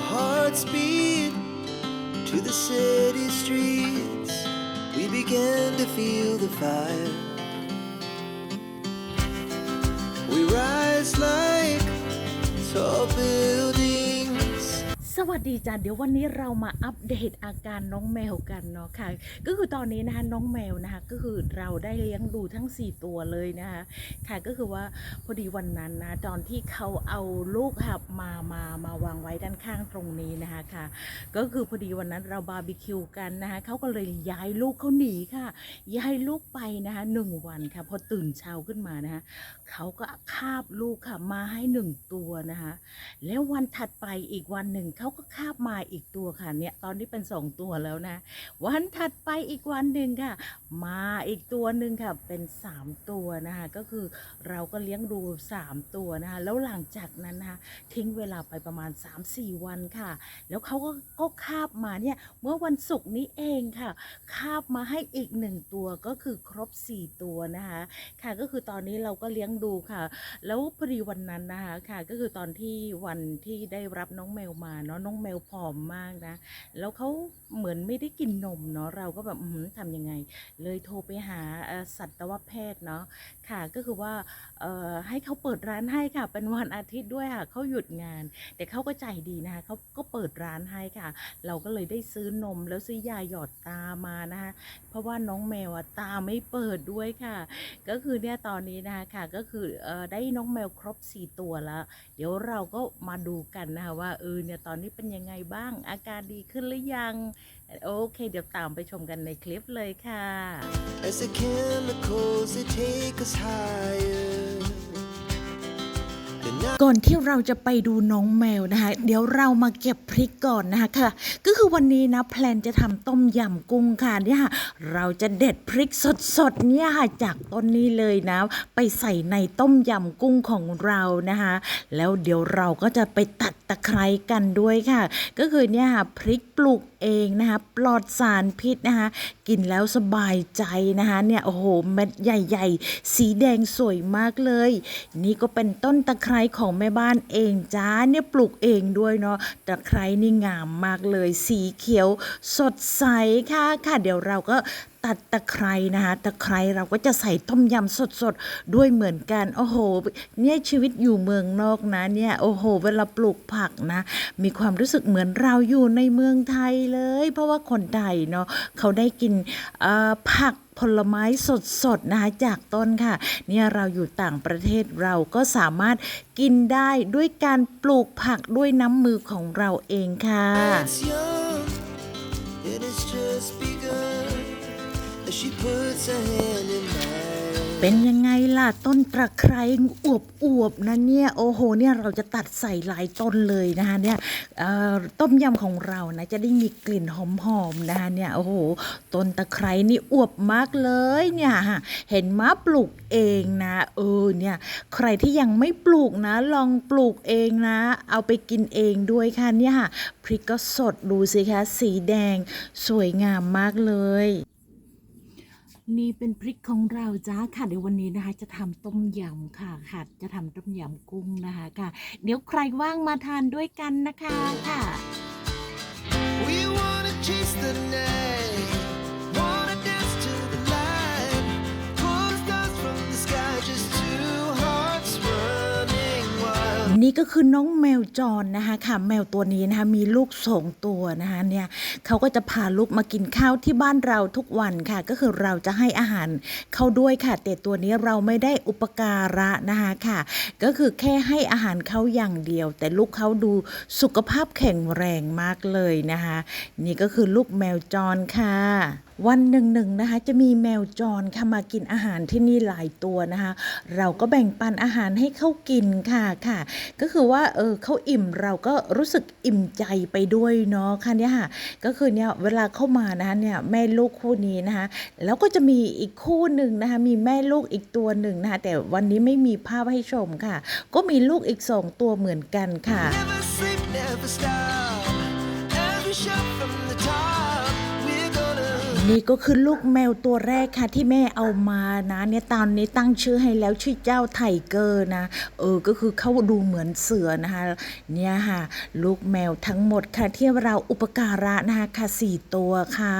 Hearts beat to the city streets. We began to feel the fire. We rise like tall buildings. สวัสดีจ้ะเดี๋ยววันนี้เรามาอัปเดตอาการน้องแมวกันเนาะค่ะ ก็คือตอนนี้นะคะน้องแมวนะคะก็คือเราได้เลี้ยงดูทั้ง 4 ตัวเลยนะคะค่ะก็คือว่าพอดีวันนั้นนะตอนที่เขาเอาลูกค่ะมามามาวางไว้ด้านข้างตรงนี้นะคะค่ะ ก็คือพอดีวันนั้นเราบาร์บีคิวกันนะคะเขาก็เลยย้ายลูกเขาหนีค่ะ ย้ายลูกไปนะคะหนึ่งวันค่ะพอตื่นเช้าขึ้นมานะคะเขาก็คาบลูกค่ะมาให้หนึ่งตัวนะคะแล้ววันถัดไปอีกวันหนึ่งเขาก็คาบมาอีกตัวค่ะเนี่ยตอนนี้เป็นสองตัวแล้วนะ วันถัดไปอีกวันหนึ่งค่ะ มาอีกตัวหนึ่งค่ะเป็นสามตัวนะคะก็คือเราก็เลี้ยงดูสามตัวนะคะแล้วหลังจากนั้นนะคะทิ้งเวลาไปประมาณ 3-4 วันค่ะ แล้วเขาก็ก็คาบมาเนี่ยเมื่อวันศุกร์นี้เองค่ะ คาบมาให้อีกหนึ่งตัวก็คือครบ 4 ตัวนะคะค่ะก็คือตอนนี้เราก็เลี้ยงดูค่ะ แล้วพอดีวันนั้นนะคะค่ะก็คือตอนที่วันที่ได้รับน้องแมวมาเนาะน้องแมวผอมมากนะ แล้วเขาเหมือนไม่ได้กินนมเนาะเราก็แบบทำยังไง เลยโทรไปหาสัตวแพทย์เนาะค่ะก็คือว่าให้เขาเปิดร้านให้ค่ะ เป็นวันอาทิตย์ด้วยค่ะเขาหยุดงาน แต่เขาก็ใจดีนะคะเขาก็เปิดร้านให้ค่ะ เราก็เลยได้ซื้อนมแล้วซื้อยาหยอดตามานะคะเพราะว่าน้องแมวอะตาไม่เปิดด้วยค่ะ ก็คือเนี่ยตอนนี้นะคะค่ะก็คือเออได้น้องแมวครบ 4 ตัวแล้ว เดี๋ยวเราก็มาดูกันนะคะว่าเออเนี่ยตอนนี้ี้เป็นยังไงบ้าง อาการดีขึ้นหรือยัง โอเค เดี๋ยวตามไปชมกันในคลิปเลยค่ะ As the chemicals they take us higher. ก่อนที่เราจะไปดูน้องแมวนะคะ เดี๋ยวเรามาเก็บพริกก่อนนะคะค่ะ ก็คือวันนี้นะแพลนจะทำต้มยำกุ้งค่ะเนี่ยค่ะเราจะเด็ดพริกสดๆเนี่ยค่ะจากต้นนี้เลยนะ ไปใส่ในต้มยำกุ้งของเรานะคะ แล้วเดี๋ยวเราก็จะไปตัดตะไคร้กันด้วยค่ะ ก็คือเนี่ยค่ะพริกปลูกเองนะคะปลอดสารพิษนะคะกินแล้วสบายใจนะคะเนี่ยโอ้โหเม็ดใหญ่ ๆ สีแดงสวยมากเลย นี่ก็เป็นต้นตะไคร้ของแม่บ้านเองจ้าเนี่ยปลูกเองด้วยเนาะตะไคร้นี่งามมากเลยสีเขียวสดใสค่ะค่ะ เดี๋ยวเราก็ตัดตะไคร้นะคะตะไคร้เราก็จะใส่ต้มยำสดๆ ด้วยเหมือนกัน โอ้โห เนี่ยชีวิตอยู่เมืองนอกนะเนี่ยโอ้โห เวลาปลูกผักนะ มีความรู้สึกเหมือนเราอยู่ในเมืองไทยเลย เพราะว่าคนไทยเนาะเขาได้กินผักผลไม้สดๆนะคะจากต้นค่ะ เนี่ยเราอยู่ต่างประเทศเราก็สามารถกินได้ด้วยการปลูกผักด้วยน้ำมือของเราเองค่ะ เป็นยังไงล่ะ ต้นตะไคร้อวบอวบๆนะเนี่ย โอ้โหเนี่ยเราจะตัดใส่หลายต้นเลยนะคะเนี่ยต้มยำของเรานะจะได้มีกลิ่นหอมๆนะคะเนี่ยโอ้โหต้นตะไคร้นี่อวบมากเลยเนี่ยฮะเห็นมาปลูกเองนะเออเนี่ยใครที่ยังไม่ปลูกนะ ลองปลูกเองนะ เอาไปกินเองด้วยค่ะเนี่ยค่ะพริกก็สดดูสิคะสีแดงสวยงามมากเลย นี่เป็นพริกของเราจ้าค่ะเดี๋ยววันนี้นะคะ จะทำต้มยำค่ะค่ะ จะทำต้มยำกุ้งนะคะค่ะ เดี๋ยวใครว่างมาทานด้วยกันนะคะค่ะ We wanna chase the night, นี่ก็คือน้องแมวจรนะคะค่ะแมวตัวนี้นะคะมีลูกสองตัวนะคะเนี่ยเขาก็จะพาลูกมากินข้าวที่บ้านเราทุกวันค่ะ ก็คือเราจะให้อาหารเขาด้วยค่ะ แต่ตัวนี้เราไม่ได้อุปการะนะคะค่ะ ก็คือแค่ให้อาหารเขาอย่างเดียว แต่ลูกเขาดูสุขภาพแข็งแรงมากเลยนะคะ นี่ก็คือลูกแมวจรค่ะ วันหนึ่งหนึ่งนะคะจะมีแมวจรค่ะมากินอาหารที่นี่หลายตัวนะคะ เราก็แบ่งปันอาหารให้เขากินค่ะค่ะ ก็คือว่าเออเขาอิ่มเราก็รู้สึกอิ่มใจไปด้วยเนาะค่ะเนี่ยค่ะก็คือเนี่ยเวลาเข้ามานะคะเนี่ยแม่ลูกคู่นี้นะคะ แล้วก็จะมีอีกคู่หนึ่งนะคะมีแม่ลูกอีกตัวหนึ่งนะคะแต่วันนี้ไม่มีภาพให้ชมค่ะ ก็มีลูกอีกสองตัวเหมือนกันค่ะ Never sleep, never stop. Every shot from the top, นี่ก็คือลูกแมวตัวแรกค่ะที่แม่เอามานะเนี่ยตอนนี้ตั้งชื่อให้แล้วชื่อเจ้าไทเกอร์นะเออก็คือเขาดูเหมือนเสือนะคะเนี่ยค่ะลูกแมวทั้งหมดค่ะที่เราอุปการะนะคะค่ะสี่ตัวค่ะ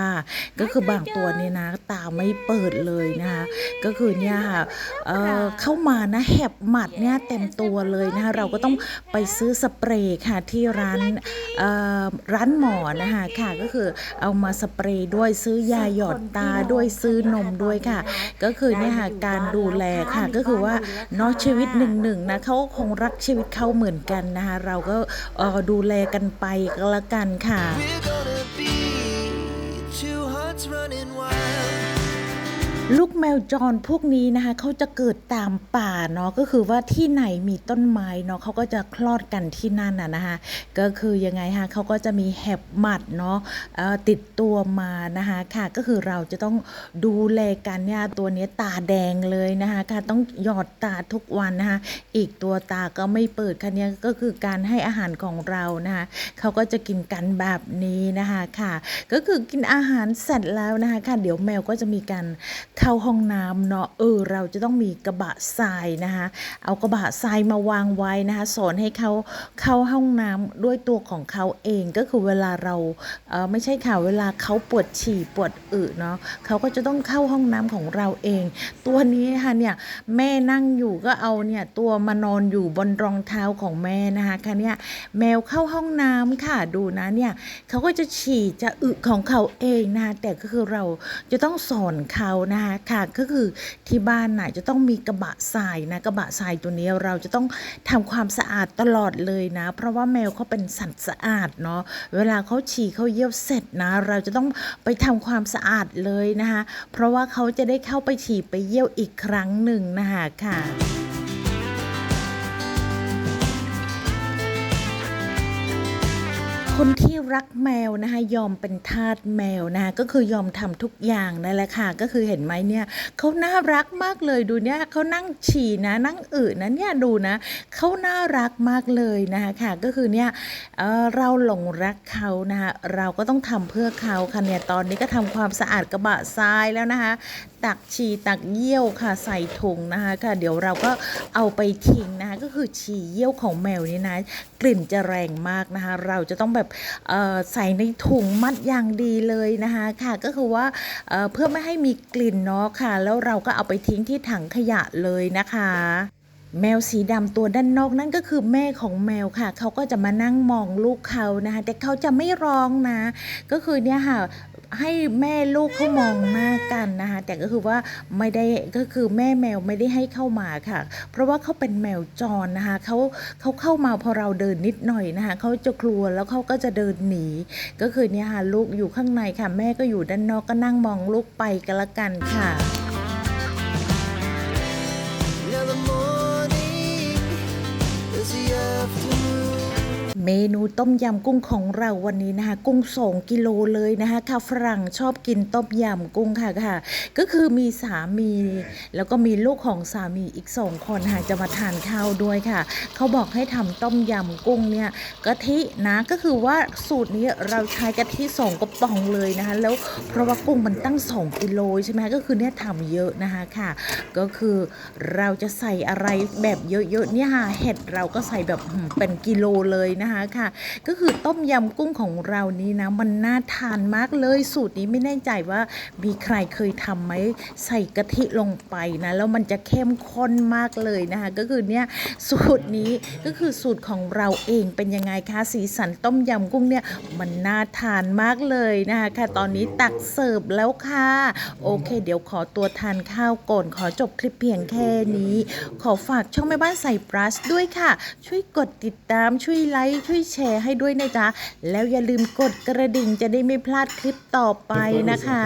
ก็คือบางตัวเนี่ยนะตาไม่เปิดเลยนะคะก็คือเนี่ยค่ะเออเข้ามานะแหบหมัดเนี่ยเต็มตัวเลยนะคะเราก็ต้องไปซื้อสเปรย์ค่ะที่ร้านเออร้านหมอนะคะค่ะก็คือเอามาสเปรย์ด้วยซื้อยาหยอดตาด้วยซื้อนมด้วยค่ะ ก็คือเนี่ยค่ะการดูแลค่ะ ก็คือว่าน้องชีวิตหนึ่งหนึ่งนะเขาคงรักชีวิตเขาเหมือนกันนะคะ เราก็ดูแลกันไปก็แล้วกันค่ะ We're gonna be two hearts running wild. ลูกแมวจรพวกนี้นะคะเขาจะเกิดตามป่าเนาะก็คือว่าที่ไหนมีต้นไม้เนาะเขาก็จะคลอดกันที่นั่นน่ะนะคะก็คือยังไงฮะเขาก็จะมีแหบหมัดเนาะติดตัวมานะคะค่ะก็คือเราจะต้องดูแลกันเนี่ยตัวนี้ตาแดงเลยนะคะค่ะต้องหยอดตาทุกวันนะคะอีกตัวตาก็ไม่เปิดค่ะเนี่ยก็คือการให้อาหารของเรานะคะเขาก็จะกินกันแบบนี้นะคะค่ะก็คือกินอาหารเสร็จแล้วนะคะค่ะเดี๋ยวแมวก็จะมีการเข้าห้องน้ำเนาะเออเราจะต้องมีกระบะทรายนะคะเอากระบะทรายมาวางไว้นะคะสอนให้เขาเข้าห้องน้ำด้วยตัวของเขาเองก็คือเวลาเราเออไม่ใช่ค่ะเวลาเขาปวดฉี่ปวดอึเนาะเขาก็จะต้องเข้าห้องน้ำของเราเอง ตัวนี้ค่ะเนี่ยแม่นั่งอยู่ก็เอาเนี่ยตัวมานอนอยู่บนรองเท้าของแม่นะคะค่ะเนี่ยแมวเข้าห้องน้ำค่ะดูนะเนี่ยเขาก็จะฉี่จะอึของเขาเองนะคะแต่ก็คือเราจะต้องสอนเขานะคะะค่ะก็คือที่บ้านน่ะจะต้องมีกระบะทรายนะกระบะทรายตัวนี้เราจะต้องทำความสะอาดตลอดเลยนะ เพราะว่าแมวเขาเป็นสัตว์สะอาดเนาะเวลาเขาฉี่เขาเยี่ยวเสร็จนะ เราจะต้องไปทำความสะอาดเลยนะคะ เพราะว่าเขาจะได้เข้าไปฉี่ไปเยี่ยวอีกครั้งหนึ่งนะคะค่ะ รักแมวนะคะยอมเป็นทาสแมวนะคะก็คือยอมทำทุกอย่างนั่นแหละค่ะ ก็คือเห็นไหมเนี่ยเขาน่ารักมากเลยดูเนี่ยเขานั่งฉี่นะนั่งอึนะเนี่ยดูนะเขาน่ารักมากเลยนะคะค่ะ ก็คือเนี่ยเเราหลงรักเขานะคะเราก็ต้องทำเพื่อเขาค่ะเนี่ยตอนนี้ก็ทำความสะอาดกระบะทรายแล้วนะคะตักฉี่ตักเยี่ยวค่ะใส่ถุงนะคะค่ะเดี๋ยวเราก็เอาไปทิ้งนะคะก็คือฉี่เยี่ยวของแมวนี่นะกลิ่นจะแรงมากนะคะเราจะต้องแบบใส่ในถุงมัดอย่างดีเลยนะคะค่ะก็คือว่าเเพื่อไม่ให้มีกลิ่นเนาะค่ะ แล้วเราก็เอาไปทิ้งที่ถังขยะเลยนะคะแมวสีดำตัวด้านนอกนั่นก็คือแม่ของแมวค่ะ เขาก็จะมานั่งมองลูกเขานะคะ แต่เขาจะไม่ร้องนะ ก็คือเนี่ยค่ะ ให้แม่ลูกเขามองหน้ากันนะคะแต่ก็คือว่าไม่ได้ก็คือแม่แมวไม่ได้ให้เข้ามาค่ะ เพราะว่าเขาเป็นแมวจรนะคะเขาเขาเข้ามาพอเราเดินนิดหน่อยนะคะเขาจะกลัวแล้วเขาก็จะเดินหนี ก็คือเนี่ยค่ะลูกอยู่ข้างในค่ะ แม่ก็อยู่ด้านนอกก็นั่งมองลูกไปกันละกันค่ะ เมนูต้มยำกุ้งของเราวันนี้นะคะ กุ้งสองกิโลเลยนะคะค่ะฝรั่งชอบกินต้มยำกุ้งค่ะค่ะ ก็คือมีสามี แล้วก็มีลูกของสามีอีกสองคนค่ะจะมาทานข้าวด้วยค่ะ เขาบอกให้ทำต้มยำกุ้งเนี่ยกะทินะก็คือว่าสูตรนี้เราใช้กะทิสองกระป๋องเลยนะคะ แล้วเพราะว่ากุ้งมันตั้งสองกิโลใช่ไหมก็คือเนี่ยทำเยอะนะคะค่ะ ก็คือเราจะใส่อะไรแบบเยอะๆเนี่ยค่ะเห็ดเราก็ใส่แบบเป็นกิโลเลยนะคะค่ะ ก็คือต้มยำกุ้งของเรานี้นะ มันน่าทานมากเลยสูตรนี้ไม่แน่ใจว่ามีใครเคยทำไหมใส่กะทิลงไปนะแล้วมันจะเข้มข้นมากเลยนะคะก็คือเนี่ยสูตรนี้ก็คือสูตรของเราเองเป็นยังไงคะสีสันต้มยำกุ้งเนี่ยมันน่าทานมากเลยนะคะค่ะตอนนี้ตักเสิร์ฟแล้วค่ะ โอเค เดี๋ยวขอตัวทานข้าวก่อนขอจบคลิปเพียงแค่นี้ ขอฝากช่องแม่บ้านใส่ปลัสด้วยค่ะ ช่วยกดติดตามช่วยไลค์ช่วยแชร์ให้ด้วยนะจ๊ะ แล้วอย่าลืมกดกระดิ่งจะได้ไม่พลาดคลิปต่อไปนะคะ